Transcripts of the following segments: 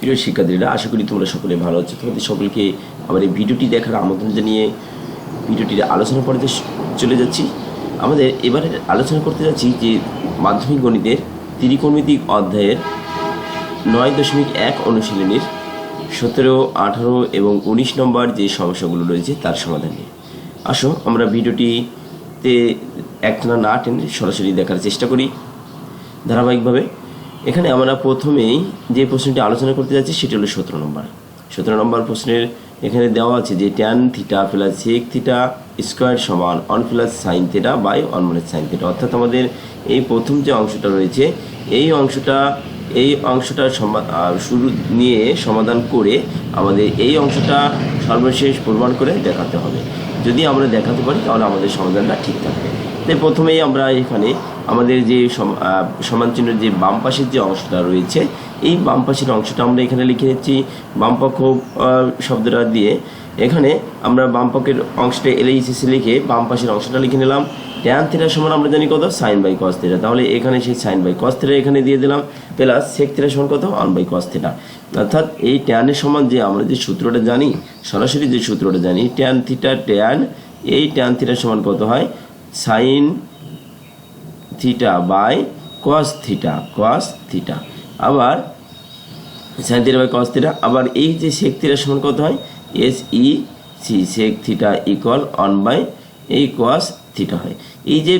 প্রিয় শিক্ষার্থীরা, আশা করি তোমরা সকলে ভালো আছো। তোমাদের সকলকে আমার এই ভিডিওটি দেখার আমন্ত্রণ জানিয়ে ভিডিওটির আলোচনা পড়তে চলে যাচ্ছি। আমাদের এবারে আলোচনা করতে যাচ্ছি যে মাধ্যমিক গণিতের ত্রিকোণমিতিক অধ্যায়ের নয় দশমিক এক অনুশীলনীর সতেরো, আঠারো এবং উনিশ নম্বর যে সমস্যাগুলো রয়েছে তার সমাধান নিয়ে। আসো, আমরা ভিডিওটিতে একটানা না টেনে সরাসরি দেখার চেষ্টা করি। ধারাবাহিকভাবে এখানে আমরা প্রথমেই যে প্রশ্নটি আলোচনা করতে যাচ্ছি, সেটি হলো সতেরো নম্বর। সতেরো নম্বর প্রশ্নের এখানে দেওয়া আছে যে tan theta plus sec theta square সমান one plus sine theta by one minus sine theta অর্থাৎ আমাদের এই প্রথম যে অংশটা রয়েছে, এই অংশটা এই অংশটা শুরু নিয়ে সমাধান করে আমাদের এই অংশটা সর্বশেষ প্রমাণ করে দেখাতে হবে। যদি আমরা দেখাতে পারি, তাহলে আমাদের সমাধানটা ঠিক থাকবে। তাই প্রথমেই আমরা এখানে আমাদের যে সম- সমান চিহ্নের যে বাম পাশের যে অংশটা রয়েছে, এই বাম পাশের অংশটা আমরা এখানে লিখে নিচ্ছি বাম পক্ষ শব্দটা দিয়ে। এখানে আমরা বাম পক্ষের অংশটা এলএইসিসি লিখে বাম পাশের অংশটা লিখে নিলাম। ট্যান থিটা সমান আমরা জানি কত? সাইন বাই কস থিটা তাহলে এখানে সেই সাইন বাই কস থিটা এখানে দিয়ে দিলাম। প্লাস সেক থিটা সমান কত? অন বাই কস থিটা অর্থাৎ এই ট্যানের সমান যে আমরা যে সূত্রটা জানি, সরাসরি যে সূত্রটা জানি ট্যান থিটা ট্যান এই ট্যান থিটার সমান কত হয়? Sine theta by cos theta cos theta আবার sine theta by cos theta আবার এই যে সেক থিটা সমান কত হয়? S E C sec theta equal one by এই কস থিটা হয়। এই যে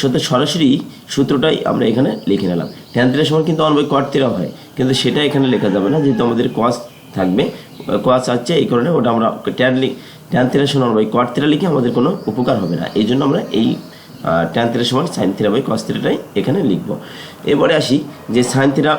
সাথে সরাসরি সূত্রটাই আমরা এখানে লিখে নিলাম। ট্যান থিটার সমান কিন্তু অন বাই কট থিটা হয়। কিন্তু সেটা এখানে লেখা যাবে না, যেহেতু আমাদের কস থাকবে কস আছে এই কারণে ওটা আমরা ট্যান ট্যান থিটার সমান বাই কট থিটা লিখে আমাদের কোনো উপকার হবে না। এই জন্য আমরা এই ট্যান থিটা সমান সাইন থিটা বাই কস থিটাটাই এখানে লিখব। এবারে আসি যে সাইন থিটা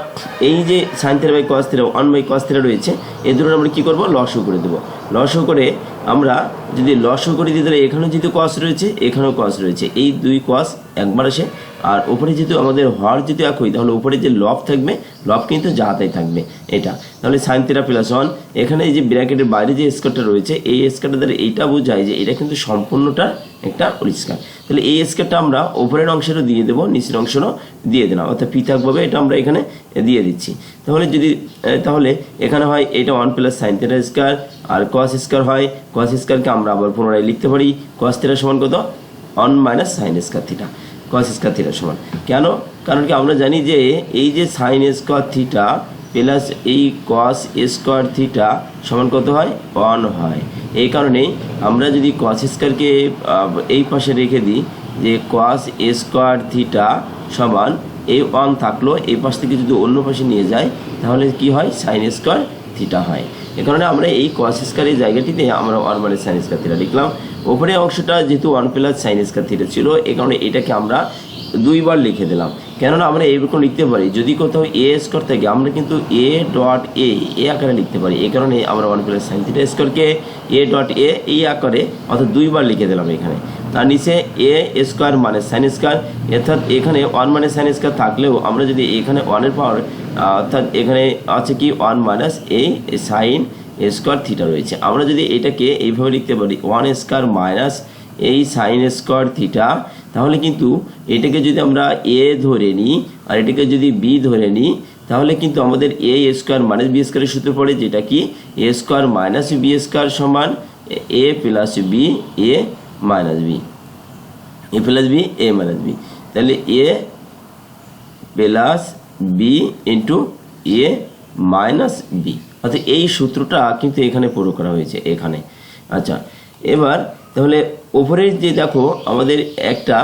এই যে sine theta by cos theta one by cos theta রয়েছে এই দুটো আমরা কী করব? লসও করে দেবো। লসও করে আমরা যদি লসও করে দিতে তাহলে এখানেও যেহেতু কস রয়েছে, এখানেও কস রয়েছে। এই দুই কস একবার আসে আর উপরে যেহেতু আমাদের হর যেহেতু একই, তাহলে উপরে যে লব থাকবে, লব কিন্তু যাহাতাই থাকবে, এটা। তাহলে সাইন থিটা প্লাস ওয়ান এখানে এই যে ব্র্যাকেটের বাইরে যে স্কারটা রয়েছে, এই স্কারটা দ্বারা এইটা বোঝায় যে এটা কিন্তু সম্পূর্ণটা একটা পরিষ্কার। তাহলে এই স্কেটটা আমরা ওপরের অংশেরও দিয়ে দেবো, নিচের অংশেরও দিয়ে দিলাম, অর্থাৎ পৃথকভাবে এটা আমরা এখানে দিয়ে দিচ্ছি। তাহলে যদি তাহলে এখানে হয় এটা one plus sine theta square আর কস স্কোয়ার হয় কস স্কোয়ারকে আমরা আবার পুনরায় লিখতে পারি কস থেরা সমান কত? One minus sine square theta cos square theta সমান। কেন? কারণ কি আমরা জানি যে এই যে সাইন স্কোয়ার থিটা প্লাস এই কস স্কোয়ার থিটা সমান কত হয়? ওয়ান হয়। এই কারণে আমরা যদি কস স্কোয়ারকে এই পাশে রেখে দিই যে কস স্কোয়ার থিটা সমান এই ওয়ান থাকল, এই পাশ থেকে যদি অন্য পাশে নিয়ে যায়, তাহলে কি হয়? সাইন স্কোয়ার থিটা হয়। এ কারণে আমরা এই কস এই জায়গাটিতে আমরা one plus sine square theta লিখলাম। ওপরে অংশটা যেহেতু one plus sine square theta ছিল, এ কারণে এটাকে আমরা দুইবার লিখে দিলাম। কেননা আমরা এইরকম লিখতে পারি। যদি কোথাও এ স্কোয়ার থাকে, আমরা কিন্তু এ ডট এ এ আকারে লিখতে পারি। এই কারণে আমরা ওয়ান প্লাস সাইন থিটা স্কোয়ারকে এ ডট এ এই আকারে অর্থাৎ দুইবার লিখে দিলাম এখানে। তার নিচে এ স্কোয়ার মানে সাইন স্কোয়ার অর্থাৎ এখানে ওয়ান মানে সাইন স্কোয়ার থাকলেও আমরা যদি এখানে ওয়ানের পাওয়ার অর্থাৎ এখানে আছে কি ওয়ান মাইনাস এই সাইন স্কোয়ার থিটা রয়েছে। আমরা যদি এটাকে এইভাবে লিখতে পারি ওয়ান স্কোয়ার মাইনাস এই সাইন স্কোয়ার থিটা তাহলে কিন্তু এটাকে যদি আমরা এ ধরে নিই আর এটাকে যদি বি ধরে নিই, তাহলে কিন্তু আমাদের এ স্কোয়ার মাইনাস বি স্কোয়ারের সূত্র পড়ে যেটা কি? A square minus B square সমান A plus B A minus B A plus B A minus B তাহলে A plus B into A minus B অর্থাৎ এই সূত্রটা কিন্তু এখানে প্রয়োগ করা হয়েছে, এখানে। আচ্ছা এবার তাহলে ওভারেজ যে দেখো আমাদের একটা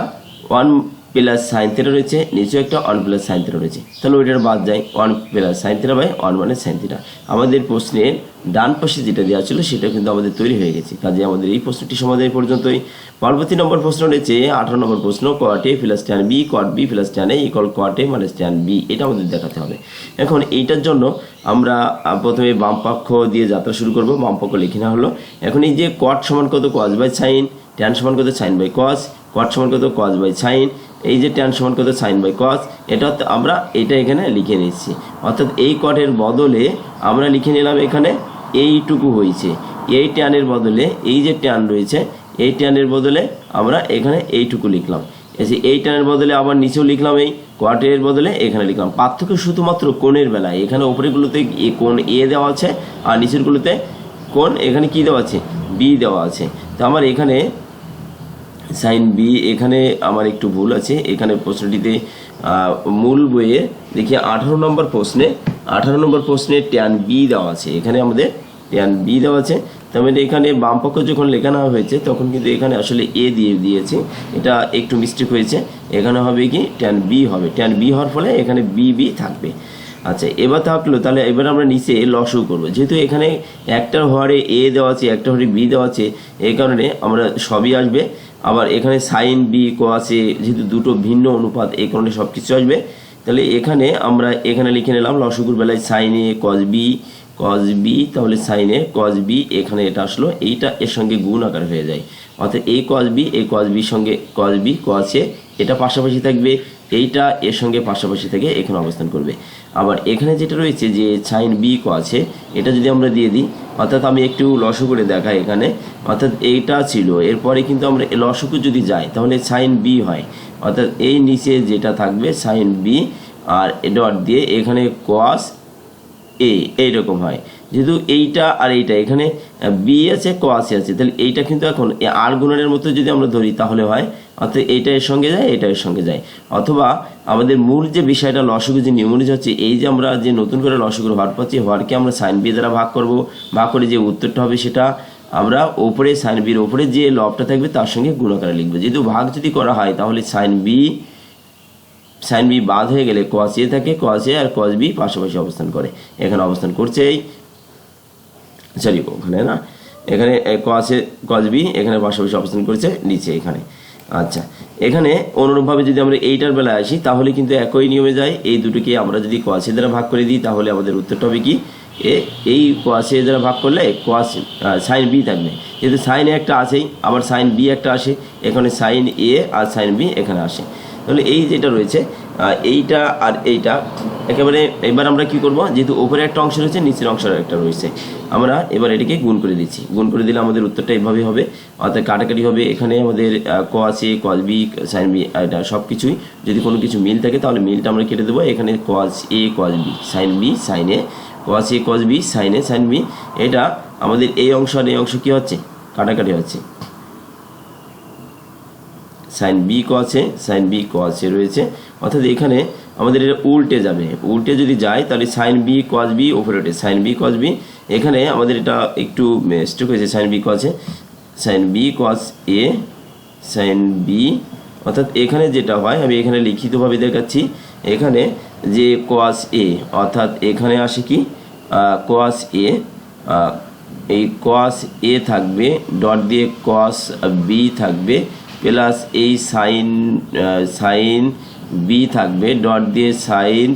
ওয়ান প্লাস সাইন থিটা রয়েছে, নিচেও একটা ওয়ান প্লাস সাইন থিটা রয়েছে। তাহলে ওইটার বাদ যায় one plus sine theta by one মানে সাইন থিটা আমাদের প্রশ্নের ডান পাশে যেটা দেওয়া ছিল, সেটা কিন্তু আমাদের তৈরি হয়ে গেছে। কাজে আমাদের এই প্রশ্নটি সমাধান পর্যন্তই। পরবর্তী নম্বর প্রশ্ন রয়েছে, আঠারো নম্বর প্রশ্ন cot A plus tan B cot B plus tan A equal cot A মানে ট্যান বি এটা আমাদের দেখাতে হবে। এখন এইটার জন্য আমরা প্রথমে বাম পক্ষ দিয়ে যাত্রা শুরু করব, বাম পক্ষ লিখে নেওয়া হলো। এখন এই যে কোয়াট সমান কত কস বাই সাইন ট্যান সমান কত সাইন বাই কস কট সমান কত কস বাই সাইন এই যে ট্যান সমান কত সাইন বাই কস এটা আমরা এটা এখানে লিখে নিচ্ছি অর্থাৎ এই কটের বদলে আমরা লিখে নিলাম এখানে এইটুকু হয়েছে। এই ট্যানের বদলে এই যে ট্যান রয়েছে, এই ট্যানের বদলে আমরা এখানে এইটুকু লিখলাম। এসে এই টানের বদলে আবার নিচেও লিখলাম এই কোয়ার্টের বদলে এখানে লিখলাম। পার্থক্য শুধুমাত্র কোণের বেলায়। এখানে ওপরেগুলোতে কোণ এ দেওয়া আছে আর নিচেরগুলোতে কোণ এখানে কি দেওয়া আছে? বি দেওয়া আছে। তো আমার এখানে সাইন বি, এখানে আমার একটু ভুল আছে। এখানে প্রশ্নটিতে মূল বইয়ে দেখি আঠারো নম্বর প্রশ্নে, আঠারো নম্বর প্রশ্নে ট্যান বি দেওয়া আছে। এখানে আমাদের ট্যান বি দেওয়া আছে। তার মানে এখানে বামপক্ষ যখন লেখা নেওয়া হয়েছে, তখন কিন্তু এখানে আসলে এ দিয়ে দিয়েছে। এটা একটু মিস্টেক হয়েছে। এখানে হবে কি ট্যান বি হবে। ট্যান বি হওয়ার ফলে এখানে বি বি থাকবে। আচ্ছা এবার থাকল, তাহলে এবার আমরা নিচে লসও করব। যেহেতু এখানে একটা হওয়ারে এ দেওয়া আছে, একটা হরে বি দেওয়া আছে, এই কারণে আমরা সবই আসবে। আবার এখানে সাইন, বি কো আছে যেহেতু দুটো ভিন্ন অনুপাত এই কারণে সব কিছু আসবে। তাহলে এখানে আমরা এখানে লিখে নিলাম, লসগুর বেলায় সাইনে কজ বি কজ বি তাহলে সাইনে কজ বি এখানে এটা আসলো, এইটা এর সঙ্গে গুণ আকার হয়ে যায়। অর্থাৎ এই কজ বি এই কজ বির সঙ্গে কজ বি কজে এটা পাশাপাশি থাকবে, এইটা এর সঙ্গে পাশাপাশি থেকে এখানে অবস্থান করবে। আবার এখানে যেটা রয়েছে যে সাইন বি ক আছে এটা যদি আমরা দিয়ে দিই অর্থাৎ আমি একটু লস করে দেখাই এখানে। অর্থাৎ এইটা ছিল। এরপরে কিন্তু আমরা লসকু যদি যাই, তাহলে সাইন বি হয়। অর্থাৎ এই নিচে যেটা থাকবে সাইন বি আর ডট দিয়ে এখানে কস এ এইরকম হয়। যেহেতু এইটা আর এইটা, এখানে বি আছে কোয়াসি আছে তাহলে এইটা কিন্তু এখন আর গুণনের মতো যদি আমরা ধরি, তাহলে হয়, অর্থাৎ এইটা এর সঙ্গে যায় এটা এর সঙ্গে যায়। অথবা আমাদের মূল যে বিষয়টা লসগু যে নিয়মনীয় হচ্ছে, এই যে আমরা যে নতুন করে লসগুর হওয়ার পাচ্ছি হওয়ারকে আমরা সাইন বি দ্বারা ভাগ করব ভাগ করে যে উত্তরটা হবে সেটা আমরা ওপরে, সাইন বির ওপরে যে লবটা থাকবে, তার সঙ্গে গুণাকারে লিখব। যেহেতু ভাগ যদি করা হয়, তাহলে সাইন বি সাইন বি বাদ হয়ে গেলে কস এ থাকে কস এ আর কস বি পাশাপাশি অবস্থান করে। এখানে অবস্থান করছে এই, সরি, ওখানে না, এখানে কস এ কস বি এখানে পাশাপাশি অবস্থান করছে, নিচে এখানে। আচ্ছা এখানে অনুরূপভাবে যদি আমরা এইটার বেলায় আসি, তাহলে কিন্তু একই নিয়মে যায়। এই দুটোকে আমরা যদি কোয়াশে দ্বারা ভাগ করে দিই, তাহলে আমাদের উত্তরটা হবে কি? এ, এই কোয়াশে দ্বারা ভাগ করলে কোয়াশ সাইন বি থাকবে। যেহেতু সাইন একটা আসেই আবার সাইন বি একটা আসে, এখানে সাইন এ আর সাইন বি এখানে আসে। তাহলে এই যেটা রয়েছে এইটা আর এইটা, একেবারে এবার আমরা কি করব? যেহেতু উপরে একটা অংশ রয়েছে, নিচের অংশ একটা রয়েছে। আমরা এবার এটাকে গুণ করে দিচ্ছি। গুণ করে দিলে আমাদের উত্তরটা এভাবে হবে। অর্থাৎ কাটাকাটি হবে এখানে আমাদের ক আছে কজ বি সাইন বি এটা সব কিছুই যদি কোনো কিছু মিল থাকে, তাহলে মিলটা আমরা কেটে দেবো। এখানে cos A cos B sine B sine A. Cos A cos B sine A sine B. এটা আমাদের এই অংশ আর এই অংশ কী হচ্ছে? কাটাকাটি হচ্ছে। সাইন বি ক আছে সাইন বি ক আছে রয়েছে। অর্থাৎ এখানে আমাদের এটা উল্টে যাবে। উল্টে যদি যায়, তাহলে সাইন বি কজ বি ওপরে ওঠে। সাইন বি কজ বি এখানে আমাদের এটা একটু স্ট্রোক হয়েছে sine B কজে sine B cos A sine B অর্থাৎ এখানে যেটা হয়, আমি এখানে লিখিতভাবে দেখাচ্ছি, এখানে যে কোয়াস এ অর্থাৎ এখানে আসে কি? কোয়াস এ এই কস এ থাকবে ডট দিয়ে কস বি থাকবে প্লাস এই সাইন সাইন বি থাকবে, ডট দিয়ে সাইন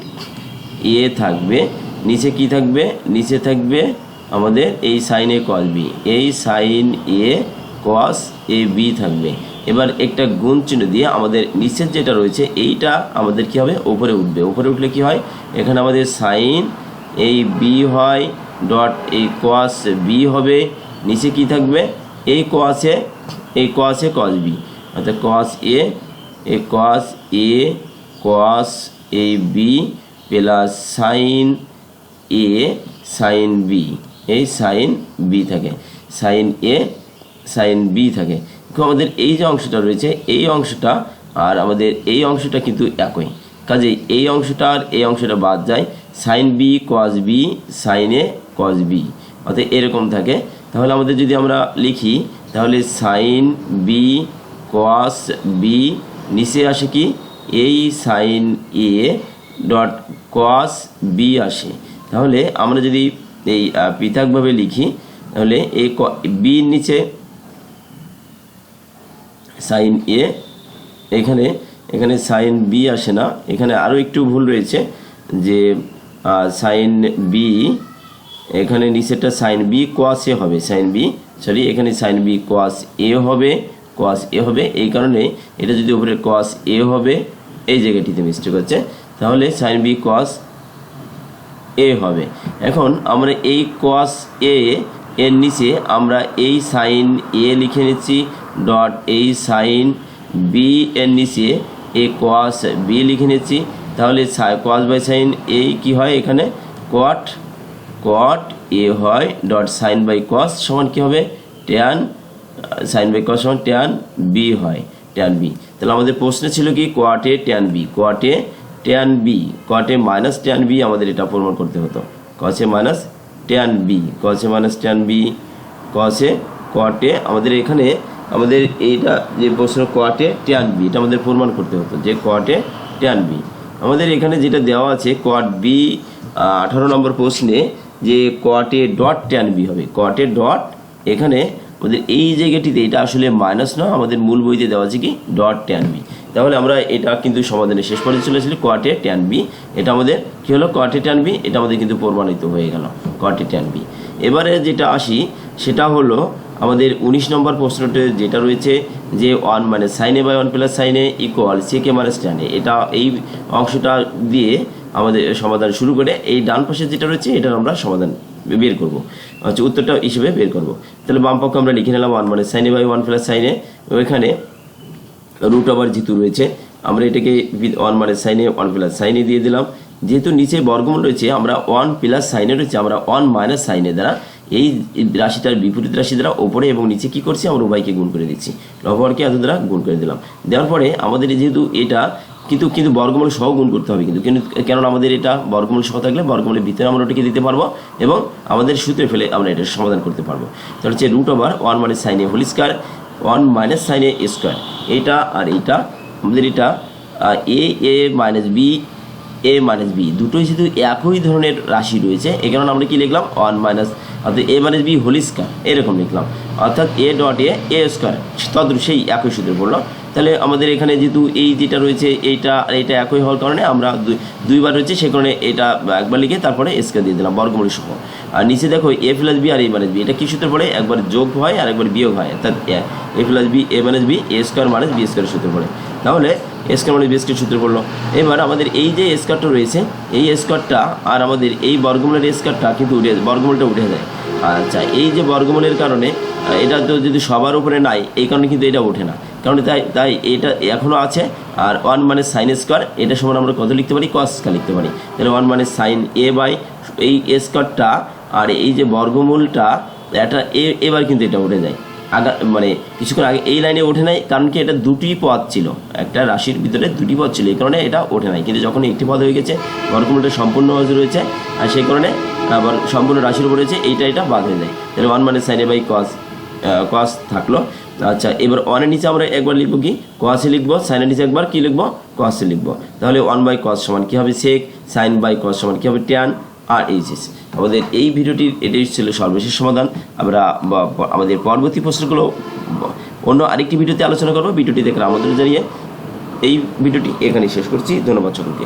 এ থাকবে, নিচে কি থাকবে? নিচে থাকবে আমাদের এই সাইন এ কস বি এই sine A cos A B থাকবে। এবার একটা গুণ চিহ্ন দিয়ে আমাদের নিচের যেটা রয়েছে, এইটা আমাদের কি হবে? উপরে উঠবে। উপরে উঠলে কি হয়? এখানে আমাদের সাইন এই বি হয়, ডট এই কস বি হবে, নিচে কি থাকবে? এই কসে এই কসে কস বি অর্থাৎ কস এ এই cos A cos A B plus sine A sine B এই সাইন বি থাকে। সাইন এ সাইন বি থাকে। কিন্তু আমাদের এই যে অংশটা রয়েছে, এই অংশটা আর আমাদের এই অংশটা কিন্তু একই। কাজেই এই অংশটা আর এই অংশটা বাদ যায়। Sine B cos B sine A cos B অর্থাৎ এরকম থাকে। তাহলে আমাদের যদি আমরা লিখি, তাহলে সাইন বি কস বি নিচে আসে কি? এই sine A dot cos B আসে। তাহলে আমরা যদি এই পৃথকভাবে লিখি, তাহলে এই বির নিচে সাইন এ এখানে এখানে সাইন বি আসে না। এখানে আরও একটু ভুল রয়েছে যে সাইন বি এখানে নিচেরটা সাইন বি কোয়াস এ হবে। সাইন বি সরি এখানে সাইন বি কোয়াস এ হবে। কোয়াস এ হবে, এই কারণে এটা যদি উপরে কোয়াস এ হবে, এই জায়গাটিতে মিস্টেক হচ্ছে, তাহলে সাইন বি কোয়াস এ হবে। এখন আমরা এই কস এ এর নিচে আমরা এই সাইন এ লিখে নিচ্ছি ডট এই সাইন বি এর নিচে এ কস বি লিখে নিচ্ছি, তাহলে কস বাই সাইন এই কি হয় এখানে? কট কট এ হয় ডট সাইন বাই কস সমান কী হবে? ট্যান সাইন বাই কস সমান ট্যান বি হয় ট্যান বি তাহলে আমাদের প্রশ্নে ছিল কি কোয়াটে tan B কোয়াটে tan B কোয়াটে minus tan B আমাদের এটা প্রমাণ করতে হতো। কসে minus tan B কসে minus tan B কসে কোয়াটে আমাদের এখানে, আমাদের এইটা যে প্রশ্ন কোয়াটে ট্যান বি এটা আমাদের প্রমাণ করতে হতো যে কোয়াটে ট্যান বি আমাদের এখানে যেটা দেওয়া আছে কোয়াট বি আঠারো নম্বর প্রশ্নে যে কোয়াটে ডট ট্যান বি হবে কোয়াটে ডট এখানে আমাদের এই জায়গাটিতে এটা আসলে মাইনাস নয়, আমাদের মূল বইতে দেওয়া আছে কি? ডট ট্যান বি তাহলে আমরা এটা কিন্তু সমাধানে শেষ পর্যন্ত চলে এসেছি কোয়াটে ট্যান বি এটা আমাদের কী হলো? কোয়াটে ট্যান বি এটা আমাদের কিন্তু প্রমাণিত হয়ে গেল কোয়াটে ট্যান বি এবারে যেটা আসি, সেটা হলো আমাদের উনিশ নম্বর প্রশ্নতে যেটা রয়েছে যে ওয়ান মানে সাইনে বাই ওয়ান প্লাস সাইনে ইকুয়াল সেকে মানে স্ট্যান্ডে এটা এই অংশটা দিয়ে আমাদের সমাধান শুরু করে, এই ডান পাশে যেটা রয়েছে, এটার আমরা সমাধান বের করব। আচ্ছা উত্তরটা হিসেবে বের করব। তাহলে বাম পক্ষে আমরা লিখে নিলাম ওয়ান মানে সাইনে বাই ওয়ান প্লাস সাইনে ওইখানে রুট ওভার যেহেতু রয়েছে। আমরা এটাকে ওয়ান মানে সাইনে ওয়ান প্লাস সাইনে দিয়ে দিলাম। যেহেতু নিচে বর্গমূল রয়েছে, আমরা ওয়ান প্লাস সাইনে রয়েছে, আমরা ওয়ান মাইনাস সাইনে দ্বারা এই রাশিটার বিপরীত রাশি দ্বারা ওপরে এবং নিচে কি করছি, আমরা উভয়কে গুণ করে দিচ্ছি। লবহরকে এত দ্বারা গুণ করে দিলাম। দেওয়ার পরে আমাদের যেহেতু এটা কিন্তু কিন্তু বর্গমূল সহ গুণ করতে হবে কিন্তু কিন্তু কেননা আমাদের এটা বর্গমূল সহ থাকলে বর্গমূলের ভিতরে আমরা ওটাকে দিতে পারব এবং আমাদের সূত্রে ফেলে আমরা এটা সমাধান করতে পারব। তাহলে হচ্ছে রুট ওভার ওয়ান মানে সাইনে হোল স্কোয়ার ওয়ান মাইনাস সাইনে স্কোয়ার এটা আর এইটা আমাদের এটা A A minus B A minus B দুটোই শুধু একই ধরনের রাশি রয়েছে এই কারণে আমরা কি লিখলাম? ওয়ান মাইনাস অর্থাৎ A minus B whole square এরকম লিখলাম। অর্থাৎ A dot A A square তদ্রুপ সেই একই সূত্রে বলল তাহলে আমাদের এখানে যেহেতু এই যেটা রয়েছে, এইটা আর এইটা একই হওয়ার কারণে আমরা দুই- দুইবার রয়েছে, সে কারণে এটা একবার লিখে তারপরে স্কোয়ার দিয়ে দিলাম, বর্গমূল সহ। আর নিচে দেখো এ প্লাস বি আর এ মাইনাস বি এটা কি সূত্রে পড়ে? একবার যোগ হয় আর একবার বিয়োগ হয়, অর্থাৎ A plus B A minus B A square minus B square সূত্রে পড়ে। তাহলে স্কোয়ার মানে বি স্কোয়ার সূত্রে পড়ল। এবার আমাদের এই যে স্কোয়ারটা রয়েছে, এই স্কোয়ারটা আর আমাদের এই বর্গমূলের স্কোয়ারটা কিন্তু উঠে, বর্গমূলটা উঠে যায়। আচ্ছা এই যে বর্গমূলের কারণে, এটা তো যদি সবার উপরে নাই, এই কারণে কিন্তু এটা ওঠে না। কারণ তাই তাই এটা এখনও আছে, আর ওয়ান মানে সাইন স্কোয়ার এটা সমান আমরা কত লিখতে পারি? কস স্কোয়ার লিখতে পারি। তাহলে ওয়ান মানে সাইন এ বাই এই স্কোয়ারটা আর এই যে বর্গমূলটা, এটা এ- এবার কিন্তু এটা উঠে যায়। আগা মানে কিছুক্ষণ আগে এই লাইনে ওঠে নাই, কারণ কি এটা দুটি পদ ছিল। একটা রাশির ভিতরে দুটি পদ ছিল, এই কারণে এটা ওঠে নাই। কিন্তু যখন একটি পদ হয়ে গেছে, বর্গমূলটা সম্পূর্ণ রয়েছে, আর সেই কারণে সম্পূর্ণ রাশির উপর রয়েছে, এইটা, এটা বাদ হয়ে যায়। তাহলে ওয়ান মানে সাইনে বাই কস কস থাকল। আচ্ছা এবার ওয়ানের নিচে আমরা একবার লিখব কি? কসে লিখব সাইনের নিচে একবার কি লিখব? কসে লিখব। তাহলে ওয়ান বাই কস সমান কী হবে সেক সাইন বাই কস সমান কী হবে ট্যান আর এইচএস আমাদের এই ভিডিওটির এটাই ছিল সর্বশেষ সমাধান। আমরা আমাদের পরবর্তী প্রশ্নগুলো, অন্য আরেকটি ভিডিওতে আলোচনা করব। ভিডিওটি দেখার আমাদের জানিয়ে এই ভিডিওটি এখানে শেষ করছি। ধন্যবাদ সকলকে।